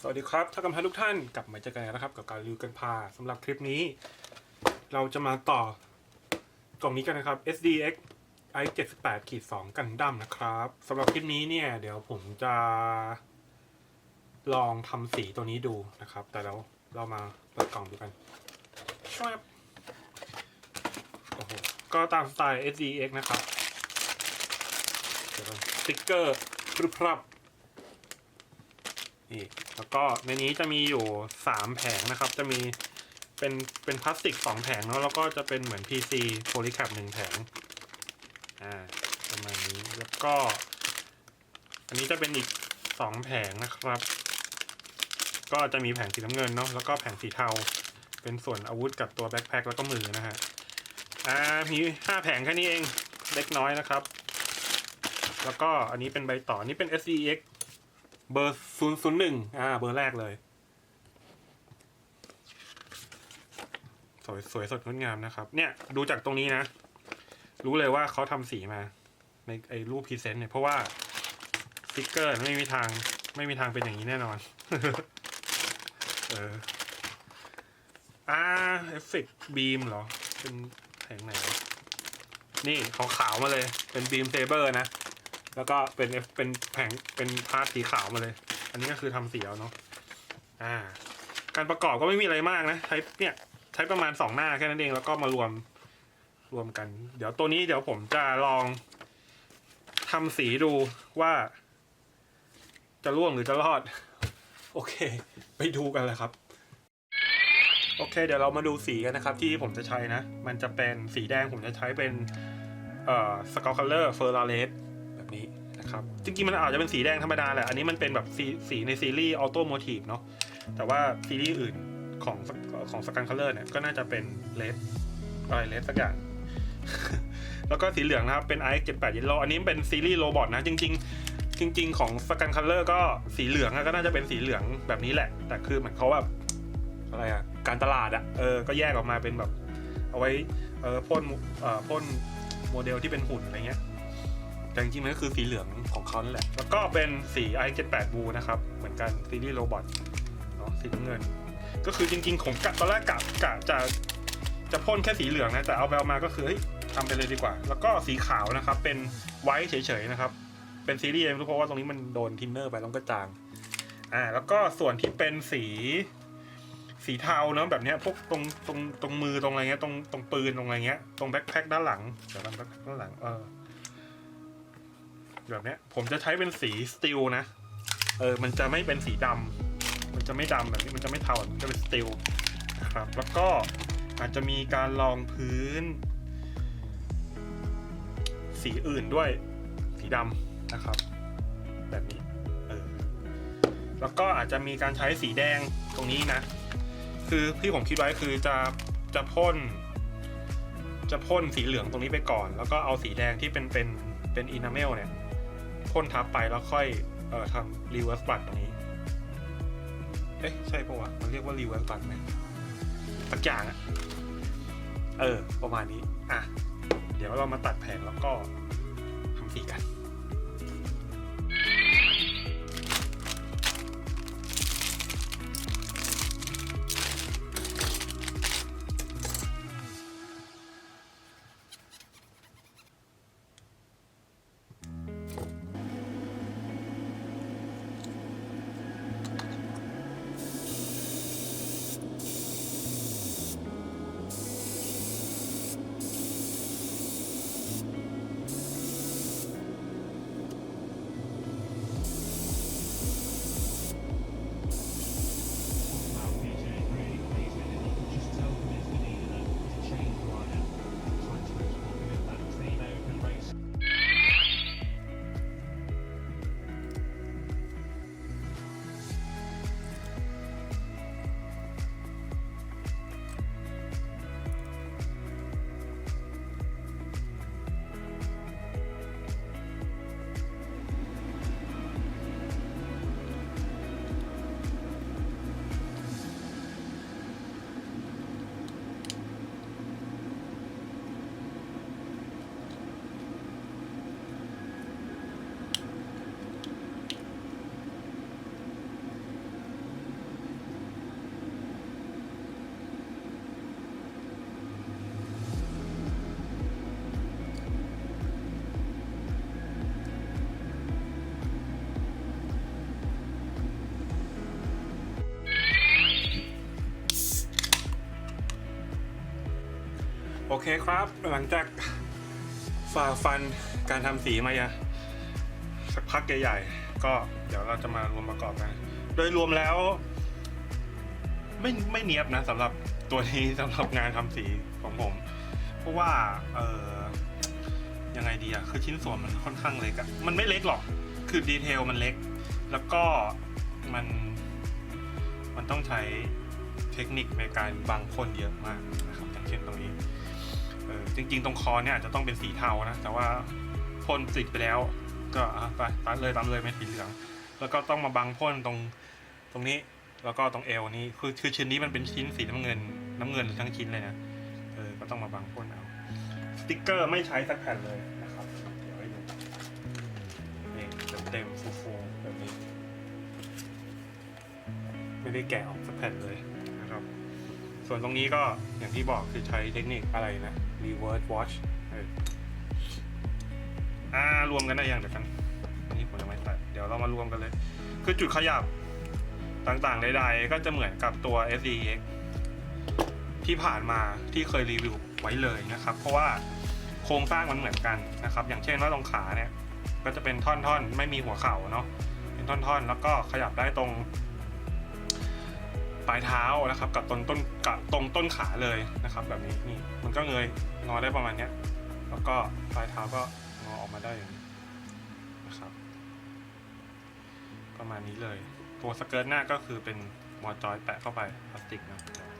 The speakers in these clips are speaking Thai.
สวัสดีครับท่านกำพันทุกท่านกลับมาเจอกันแล้วนะครับ กับการรีวิวกันพาสำหรับคลิปนี้ เราจะมาต่อกล่องนี้กันนะครับ SDX i 7 8ขีด2กันดั้มนะครับสำหรับคลิปนี้เนี่ย เดี๋ยวผมจะ ลองทำสีตัวนี้ดูนะครับ แต่เราเรามาเปิดกล่องดูกันช่วยโอ้โหก็ตามสไตล์ SDX นะครับ สติ๊กเกอร์พรึบพรับนี่แล้วก็ในนี้จะมีอยู่สามแผงนะครับ จะมีเป็นเป็นพลาสติกสองแผงเนาะแล้วก็จะเป็นเหมือน PC Polycap หนึ่งแผงอ่าประมาณนี้แล้วก็ อันนี้จะเป็นอีกสองแผงนะครับ ก็จะมีแผงสีน้ำเงินเนาะแล้วก็แผงสีเทา เป็นส่วนอาวุธกับตัวแบ็คแพ็คแล้วก็มือนะฮะอ่ามีห้าแผงแค่นี้เองเล็กน้อยนะครับ แล้วก็อันนี้เป็นใบต่ออันนี้เป็น SDX เบอร์ศูนย์ศูนย์หนึ่งอ่า เบอร์แรกเลย สวยสวยสดงดงามนะครับ เนี่ยดูจากตรงนี้นะ รู้เลยว่าเขาทำสีมา ในไอ้รูปพรีเซนต์เนี่ย เพราะว่าสติกเกอร์ไม่มีทาง ไม่มีทางเป็นอย่างนี้แน่นอน เอออ่าเอฟเฟกบีมเหรอ เป็นแผงไหน นี่ขาวๆมาเลย เป็นบีมเซเบอร์นะ แล้วก็เป็นเป็นแผงเป็นพาร์ทสีขาวมาเลย อันนี้ก็คือทำสีเอาเนาะอ่า การประกอบก็ไม่มีอะไรมากนะใช้เนี่ยใช้ประมาณสองหน้าแค่นั้นเองแล้วก็มารวมรวมกัน เดี๋ยวตัวนี้เดี๋ยวผมจะลองทำสีดูว่า จะร่วงหรือจะรอด โอเค ไปดูกันเลยครับโอเค เดี๋ยวเรามาดูสีกันนะครับ ที่ผมจะใช้นะ มันจะเป็นสีแดงผมจะใช้เป็นเอ่อสกอ c คัลเลอร์เฟอร์ราเรส นะครับ จริงๆ มันอาจจะเป็นสีแดงธรรมดาแหละ อันนี้มันเป็นแบบสีสีในซีรีส์ออโตโมทีฟเนาะ แต่ว่าซีรีส์อื่นของของสกันคัลเลอร์เนี่ยก็น่าจะเป็นเลสอะไรเลสสักอย่าง แล้วก็สีเหลืองนะครับ เป็น i 7 8 Yellow อันนี้เป็นซีรีส์โรบอทนะ จริง ๆ จริง ๆ ของสกันคัลเลอร์ก็สีเหลืองก็น่าจะเป็นสีเหลืองแบบนี้แหละ แต่คือเหมือนเขาแบบอะไรอะการตลาดอะเออ ก็แยกออกมาเป็นแบบ เอาไว้เออพ่นเออพ่นโมเดลที่เป็นหุ่นอะไรเงี้ย แต่จริงๆมันก็คือสีเหลืองของเขานั่นแหละ แล้วก็เป็นสี i78 b l u นะครับ เหมือนกันซีรีส์โรบอทเนาะสีน้ำเงิน ก็คือจริงๆผมกะตอนแรกกะกะจะจะพ่นแค่สีเหลืองนะ แต่เอาไปเอามาก็คือเฮ้ยทำไปเลยดีกว่า แล้วก็สีขาวนะครับ เป็นไว้เฉยๆนะครับ เป็นซีรีส์เองเพราะว่าตรงนี้มันโดนทินเนอร์ไปแล้วก็จาง อ่า แล้วก็ส่วนที่เป็นสีสีเทาเนาะแบบเนี้ยพวกตรงตรงตรงมือตรงอะไรเงี้ยตรงตรงปืนตรงอะไรเงี้ยตรงแบ็คแพ็คด้านหลังเดี๋ยวกันแบ็คแพ็คด้านหลังเออ แบบเนี้ยผมจะใช้เป็นสีสตีลนะ เออ มันจะไม่เป็นสีดำ มันจะไม่ดำแบบนี้ มันจะไม่เทามันจะเป็นสตีลนะครับ แล้วก็อาจจะมีการลองพื้น สีอื่นด้วย สีดำนะครับ แบบนี้ เออ แล้วก็อาจจะมีการใช้สีแดงตรงนี้นะ คือที่ผมคิดไว้คือจะจะพ่นจะพ่นสีเหลืองตรงนี้ไปก่อน แล้วก็เอาสีแดงที่เป็นเป็นเป็นอินาเมลเนี่ย พ่นทับไปแล้วค่อยเอ่อทำรีเวิร์สบัตตรงนี้ เอ๊ะ ใช่ปะวะ มันเรียกว่ารีเวิร์สบัตไหมสักอย่างอะเออ ประมาณนี้ อะ เดี๋ยวเรามาตัดแผงแล้วก็ทำสีกัน โอเคครับ หลังจากฝ่าฟันการทำสีมาอะสักพักใหญ่ๆ ก็เดี๋ยวเราจะมารวมประกอบกัน โดยรวมแล้ว ไม่ไม่เนียบนะสำหรับตัวนี้สำหรับงานทำสีของผม เพราะว่าเออยังไงดีอะคือชิ้นส่วนมันค่อนข้างเล็กอะมันไม่เล็กหรอก คือดีเทลมันเล็ก แล้วก็มัน มันต้องใช้เทคนิคในการบังพ่นเยอะมากนะครับอย่างเช่นตรงนี้ เออจริง ๆ ตรงคอเนี่ยอาจจะต้องเป็นสีเทานะ แต่ว่าพ่นติดไปแล้ว ก็อะไปตัดเลยตามเลยไม่สีเหลือง แล้วก็ต้องมาบังพ่นตรงตรงนี้ แล้วก็ตรงเอวนี้คือคือชิ้นนี้มันเป็นชิ้นสีน้ำเงิน น้ำเงินทั้งชิ้นเลยนะเออก็ต้องมาบังพ่นเอาสติกเกอร์ไม่ใช้สักแผ่นเลยนะครับเดี๋ยวให้ดูนี่เต็มๆฟูๆแบบนี้ ไม่ได้แกะออกสักแผ่นเลยนะครับ ส่วนตรงนี้ก็อย่างที่บอกคือใช้เทคนิคอะไรนะ reverse watch เอออ่ารวมกันได้ยังเดี๋ยวกันอันนี้ผมยังไม่ใส่เดี๋ยวเรามารวมกันเลย คือจุดขยับต่างๆใดๆก็จะเหมือนกับตัว s d x ที่ผ่านมาที่เคยรีวิวไว้เลยนะครับ เพราะว่าโครงสร้างมันเหมือนกันนะครับ อย่างเช่นว่าตรงขาเนี่ย ก็จะเป็นท่อนๆ ไม่มีหัวเข่าเนาะเป็นท่อนๆ แล้วก็ขยับได้ตรง ปลายเท้านะครับกับต้นต้นกับตรงต้นขาเลยนะครับ แบบนี้นี่มันก็เงยงอได้ประมาณเนี้ยแล้วก็ปลายเท้าก็งอออกมาได้อย่างนี้นะครับ ประมาณนี้เลย ตัวสเกิร์ตหน้าก็คือเป็นมอจอยแปะเข้าไปพลาสติกนะคระ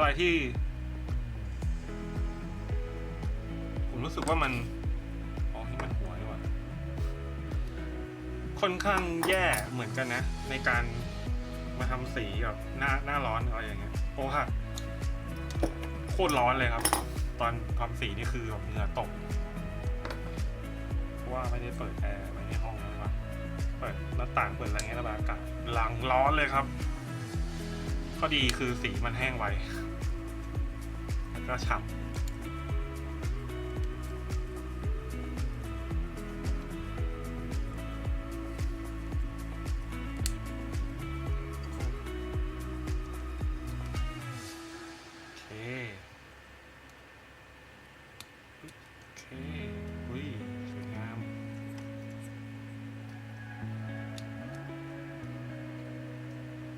อะไรที่ ผมรู้สึกว่ามันอ๋อนี่มันหัวนี่หว่าค่อนข้างแย่เหมือนกันนะ ในการมาทำสีแบบหน้าหน้าร้อนอะไรอย่างเงี้ยโอ้ค่ะโคตรร้อนเลยครับ ตอนทำสีนี่คือแบบเหงื่อตกเพราะว่าไม่ได้เปิดแอร์ไว้ในห้องเลยว่าเปิดหน้าต่างเปิดอะไรเงี้ยระบายอากาศหลังร้อนเลยครับ ข้อดีคือสีมันแห้งไว แล้วก็ฉ่ำ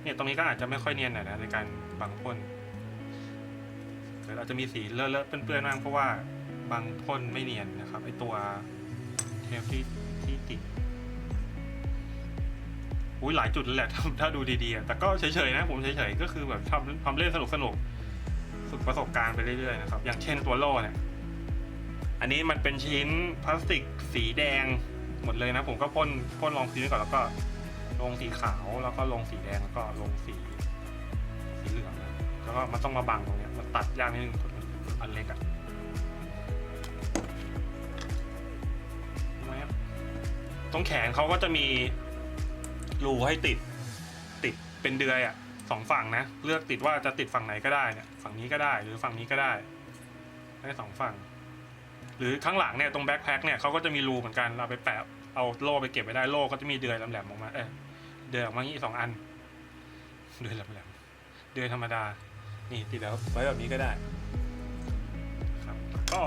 เนี่ยตรงนี้ก็อาจจะไม่ค่อยเนียนหน่อยนะในการบังพ่นเดี๋ยวเราจจะมีสีเลอะๆเปื้อนๆบ้างเพราะว่าบางพ่นไม่เนียนนะครับไอตัวเทปที่ที่ติดอุ้ยหลายจุดแหละถ้าถ้าดูดีๆ แต่ก็เฉยๆนะผมเฉยๆก็คือแบบทำทำเล่นสนุกๆฝึกประสบการณ์ไปเรื่อยๆนะครับ อย่างเช่นตัวโล่เนี่ยอันนี้มันเป็นชิ้นพลาสติกสีแดงหมดเลยนะ ผมก็พ่นพ่นรองพื้นก่อนแล้วก็ ลงสีขาวแล้วก็ลงสีแดงแล้วก็ลงสีสีเหลืองนะแล้วก็มันต้องมาบังตรงเนี้ยมันตัดยากนิดนึงอันเล็กอะทำไมอะตรงแขนเขาก็จะมีรูให้ติด ติดเป็นเดือยอะสองฝั่งนะ เลือกติดว่าจะติดฝั่งไหนก็ได้เนี่ยฝั่งนี้ก็ได้หรือฝั่งนี้ก็ได้ได้สองฝั่ง หรือข้างหลังเนี่ยตรงแบ็คแพ็คเนี่ยเขาก็จะมีรูเหมือนกันเราไปแปะเอาโล่ไปเก็บไว้ได้โล่ก็จะมีเดือยแหลมๆออกมาเออ เดือยออกมางี้สองอัน เดือยแหลมๆเดือยธรรมดา นี่ติดแล้วไว้แบบนี้ก็ได้ครับก็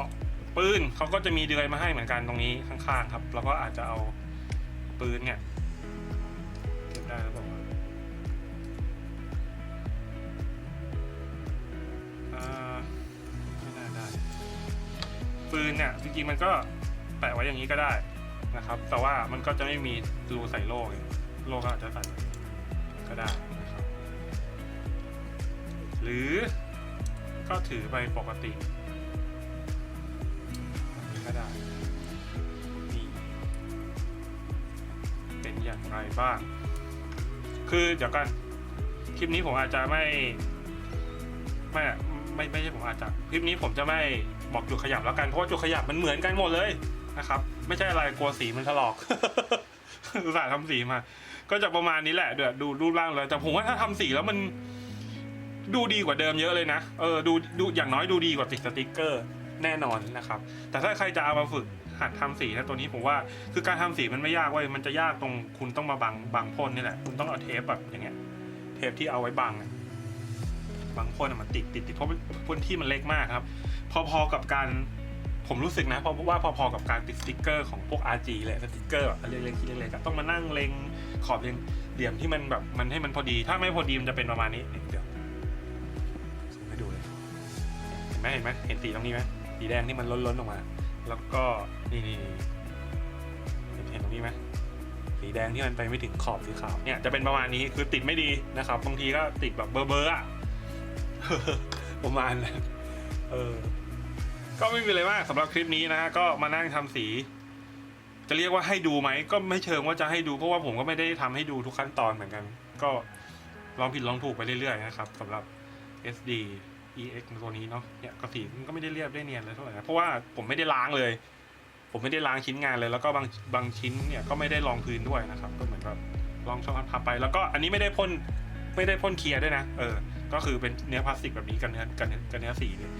ปืนเขาก็จะมีเดือยมาให้เหมือนกันตรงนี้ข้างๆครับ แล้วก็อาจจะเอาปืนเนี่ยเก็บได้แล้วบอกว่าวะอ่าไม่น่าได้ ปืนเนี่ยจริงๆมันก็แปะไว้อย่างนี้ก็ได้นะครับ แต่ว่ามันก็จะไม่มีรูใส่โล่ไง โลก็อาจจะใส่ก็ได้นะครับหรือก็ถือไปปกติก็ได้นี่เป็นอย่างไรบ้าง คือเดี๋ยวกันคลิปนี้ผมอาจจะไม่ไม่ไม่ไม่ใช่ผมอาจจะคลิปนี้ผมจะไม่บอกจุดขยับแล้วกันเพราะว่าจุดขยับมันเหมือนกันหมดเลยนะครับ ไม่ใช่อะไรกลัวสีมันถลอกอุตส่าห์ทำสีมา ก็จะประมาณนี้แหละเดี๋ยวดูรูปร่างเลยแต่ผมว่าถ้าทำสีแล้วมันดูดีกว่าเดิมเยอะเลยนะ เออดูดูอย่างน้อยดูดีกว่าติดสติกเกอร์แน่นอนนะครับ แต่ถ้าใครจะเอามาฝึกหัดทำสีนะตัวนี้ผมว่าคือการทำสีมันไม่ยากเว้ยมันจะยากตรงคุณต้องมาบังบังพ่นนี่แหละ คุณต้องเอาเทปแบบอย่างเงี้ย เทปที่เอาไว้บังบังพ่นมันติดติดติดเพราะพื้นที่มันเล็กมากครับ พอๆกับการผมรู้สึกนะเพราะว่าพอๆกับการติดสติกเกอร์ของพวก RG เลยสติกเกอร์แบบเล็กๆที่เล็กๆต้องมานั่งเล็ง ขอบเล็งเหลี่ยมที่มันแบบมันให้มันพอดี ถ้าไม่พอดีมันจะเป็นประมาณนี้เดี๋ยวส่งให้ดูเลยเห็นไหมเห็นไหมเห็นสีตรงนี้ไหมสีแดงที่มันล้นๆออกมา แล้วก็นี่นี่นี่เห็นตรงนี้ไหมสีแดงที่มันไปไม่ถึงขอบสีขาวเนี่ยจะเป็นประมาณนี้คือติดไม่ดีนะครับ บางทีก็ติดแบบเบอร์เบอร์อะประมาณนั้นเออก็ไม่มีอะไรมากสำหรับคลิปนี้นะฮะก็มานั่งทำสี จะเรียกว่าให้ดูไหมก็ไม่เชิงว่าจะให้ดูเพราะว่าผมก็ไม่ได้ทำให้ดูทุกขั้นตอนเหมือนกัน ก็ลองผิดลองถูกไปเรื่อยๆนะครับสำหรับ SD EX ตัวนี้เนาะเนี่ยกระสีมันก็ไม่ได้เรียบได้เนียนเลยเท่าไหร่นะเพราะว่าผมไม่ได้ล้างเลย ผมไม่ได้ล้างชิ้นงานเลย แล้วก็บางบางชิ้นเนี่ยก็ไม่ได้รองพื้นด้วยนะครับ ก็เหมือนแบบลองช่องพับไป แล้วก็อันนี้ไม่ได้พ่นไม่ได้พ่นเคลียร์ด้วยนะเออ ก็คือเป็นเนื้อพลาสติกแบบนี้กับเนื้อกับเนื้อกับเนื้อสีเลย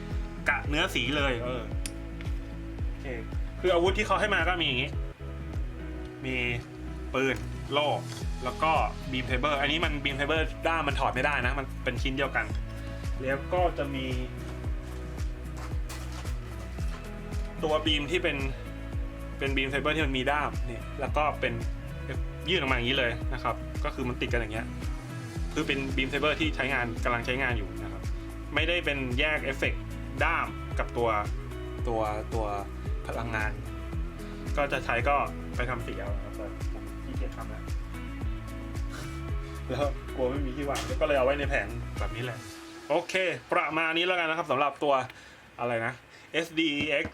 กะเนื้อสีเลย เออโอเคคืออาวุธที่เขาให้มาก็มีอย่างนี้ มีปืนโล่แล้วก็บีมเทเบอร์อันนี้มันบีมเทเบอร์ด้ามมันถอดไม่ได้นะ มันเป็นชิ้นเดียวกัน แล้วก็จะมี ตัวบีมที่เป็นเป็นบีมไฟเบอร์ที่มันมีด้ามเนี่ยแล้วก็เป็นยื่นออกมาอย่างนี้เลยนะครับ ก็คือมันติดกันอย่างเงี้ยคือเป็นบีมไฟเบอร์ที่ใช้งานกำลังใช้งานอยู่นะครับ ไม่ได้เป็นแยกเอฟเฟกต์ด้ามกับตัวตัวตัวพลังงาน ก็จะใช้ก็ไปทำสีเอาครับแต่ผมขี้เกียจทำแล้วแล้วกลัวไม่มีที่วางก็เลยเอาไว้ในแผงแบบนี้แหละ โอเค ประมาณนี้แล้วกันนะครับสำหรับตัวอะไรนะ SDX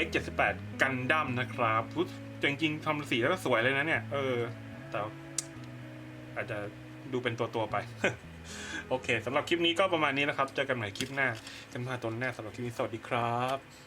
iX 78กันดั้มนะครับพุทจริงๆทำสีแล้วก็สวยเลยนะเนี่ย เออ แต่อาจจะดูเป็นตัวตัวไป โอเคสำหรับคลิปนี้ก็ประมาณนี้นะครับ เจอกันใหม่คลิปหน้า กันมาตนหน้าสำหรับคลิปนี้สวัสดีครับ